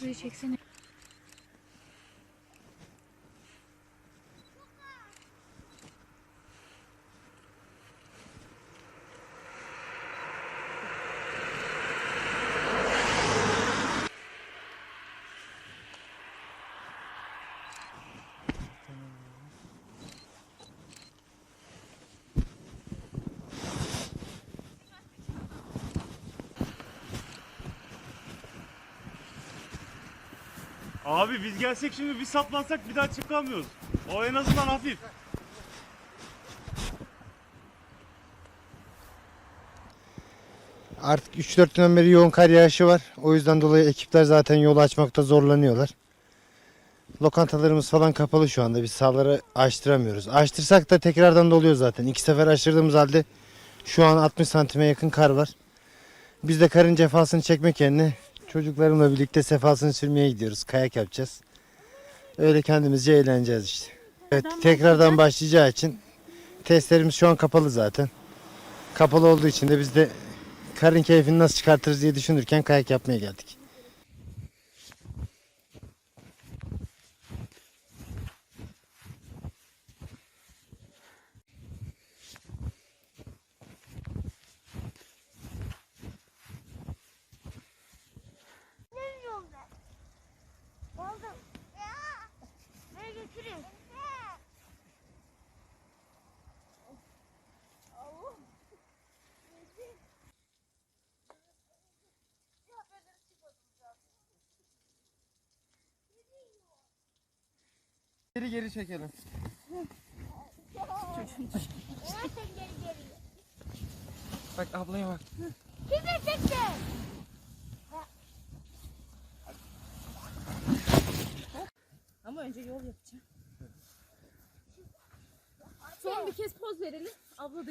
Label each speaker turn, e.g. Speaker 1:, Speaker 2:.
Speaker 1: Şurayı çeksene.
Speaker 2: Abi biz gelsek şimdi bir saplansak bir daha çıkamıyoruz. O en azından hafif.
Speaker 3: Artık 3-4 günden beri yoğun kar yağışı var. O yüzden dolayı ekipler zaten yolu açmakta zorlanıyorlar. Lokantalarımız falan kapalı şu anda. Biz sahaları açtıramıyoruz. Açtırsak da tekrardan doluyor zaten. İki sefer açtırdığımız halde şu an 60 santime yakın kar var. Biz de karın cefasını çekmek yerine çocuklarımla birlikte sefasını sürmeye gidiyoruz. Kayak yapacağız. Öyle kendimizce eğleneceğiz işte. Evet, tekrardan başlayacağı için testlerimiz şu an kapalı zaten. Kapalı olduğu için de biz de karın keyfini nasıl çıkartırız diye düşünürken kayak yapmaya geldik. Geri geri çekelim. Bak ablaya bak.
Speaker 4: Kimi çekti?
Speaker 1: Ama önce yol yapacağım. Son bir kez poz verelim. Abla da